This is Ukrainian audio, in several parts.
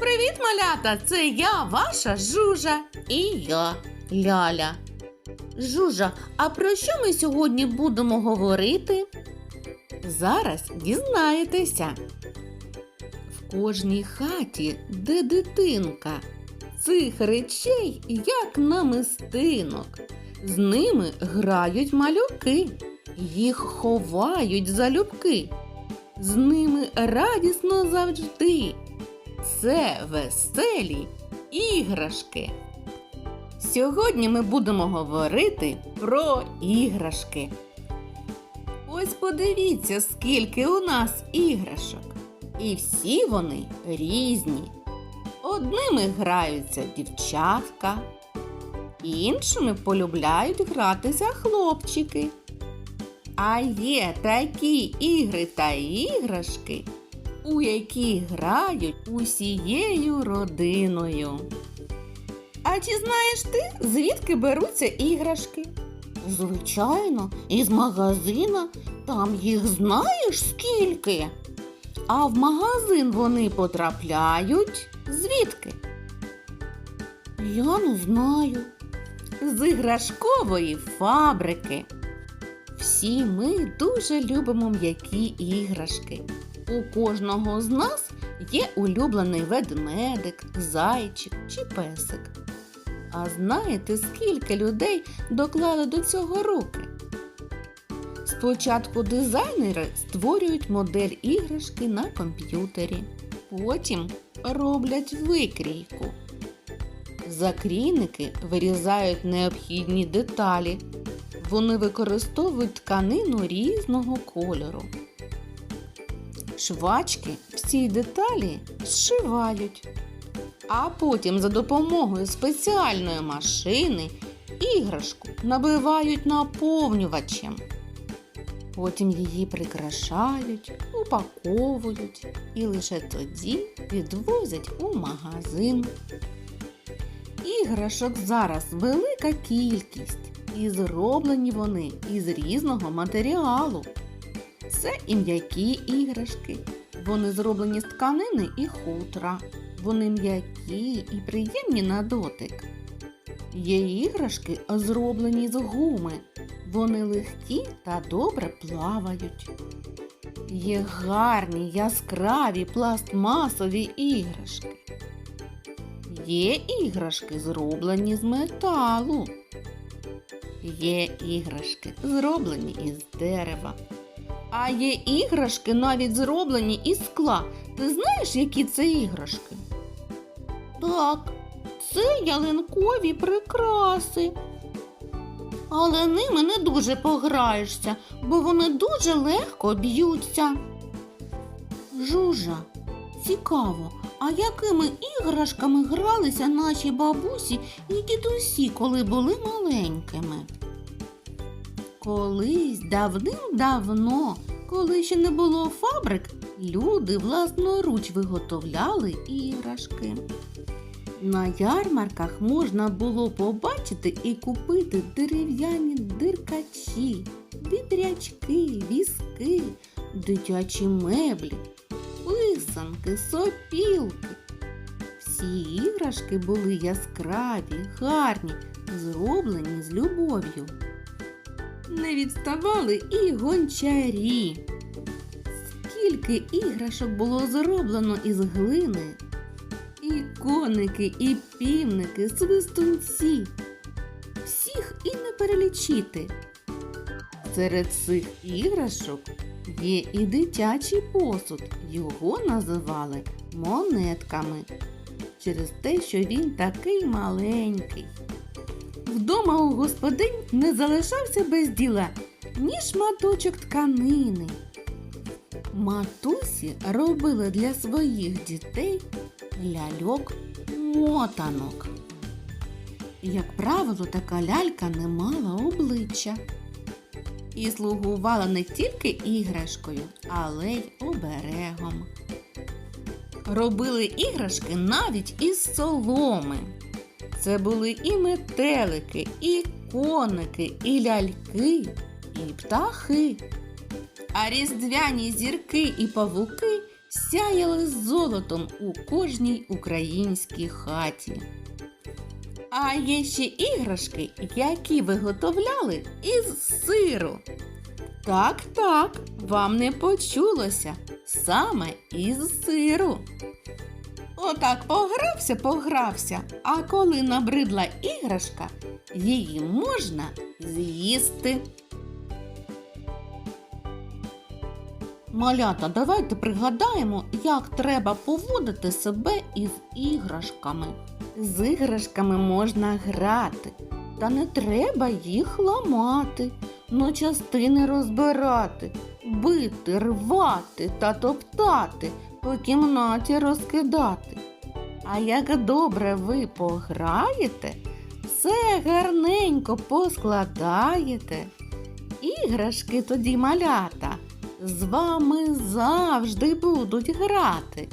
Привіт, малята! Це я, ваша жужа. І я, Ляля. Жужа, а про що ми сьогодні будемо говорити? Зараз дізнаєтеся. В кожній хаті, де дитинка, цих речей як намистинок. З ними грають малюки, їх ховають залюбки. З ними радісно завжди. Це веселі іграшки. Сьогодні ми будемо говорити про іграшки. Ось подивіться, скільки у нас іграшок. І всі вони різні. Одними граються дівчатка, іншими полюбляють гратися хлопчики. А є такі ігри та іграшки, у які грають усією родиною. А чи знаєш ти, звідки беруться іграшки? Звичайно, із магазина там їх знаєш скільки. А в магазин вони потрапляють звідки? Я не знаю. З іграшкової фабрики. Всі ми дуже любимо м'які іграшки. У кожного з нас є улюблений ведмедик, зайчик чи песик. А знаєте, скільки людей доклали до цього руки? Спочатку дизайнери створюють модель іграшки на комп'ютері, потім роблять викрійку. Закрійники вирізають необхідні деталі. Вони використовують тканину різного кольору. Швачки всі деталі зшивають, а потім за допомогою спеціальної машини іграшку набивають наповнювачем. Потім її прикрашають, упаковують і лише тоді відвозять у магазин. Іграшок зараз велика кількість, і зроблені вони із різного матеріалу. Це і м'які іграшки. Вони зроблені з тканини і хутра. Вони м'які і приємні на дотик. Є іграшки, зроблені з гуми. Вони легкі та добре плавають. Є гарні яскраві пластмасові іграшки. Є іграшки, зроблені з металу. Є іграшки, зроблені із дерева. А є іграшки навіть зроблені із скла. Ти знаєш, які це іграшки? Так, це ялинкові прикраси. Але ними не дуже пограєшся, бо вони дуже легко б'ються. Жужа, цікаво, а якими іграшками гралися наші бабусі і дідусі, коли були маленькими? Колись давним-давно, коли ще не було фабрик, люди власноруч виготовляли іграшки. На ярмарках можна було побачити і купити дерев'яні диркачі, вітрячки, візки, дитячі меблі, писанки, сопілки. Всі іграшки були яскраві, гарні, зроблені з любов'ю. Не відставали і гончарі. Скільки іграшок було зроблено із глини, і коники, і півники, свистунці. Всіх і не перелічити. Серед цих іграшок є і дитячий посуд. Його називали монетками через те, що він такий маленький. Вдома у господинь не залишався без діла ні шматочок тканини. Матусі робили для своїх дітей ляльок мотанок. Як правило, така лялька не мала обличчя і слугувала не тільки іграшкою, але й оберегом. Робили іграшки навіть із соломи. Це були і метелики, і коники, і ляльки, і птахи. А різдвяні зірки і павуки сяяли золотом у кожній українській хаті. А є ще іграшки, які виготовляли із сиру. Так, так, вам не почулося саме із сиру. Отак погрався, погрався, а коли набридла іграшка, її можна з'їсти. Малята, давайте пригадаємо, як треба поводити себе із іграшками. З іграшками можна грати, та не треба їх ламати, на частини розбирати, бити, рвати та топтати, по кімнаті розкидати. А як добре ви пограєте, все гарненько поскладаєте. Іграшки тоді малята з вами завжди будуть грати.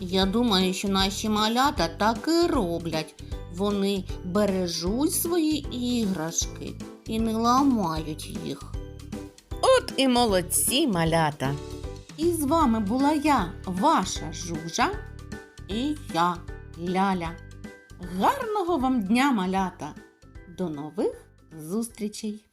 Я думаю, що наші малята так і роблять. Вони бережуть свої іграшки і не ламають їх. От і молодці малята. І з вами була я, ваша жужа, і я, Ляля. Гарного вам дня, малята! До нових зустрічей!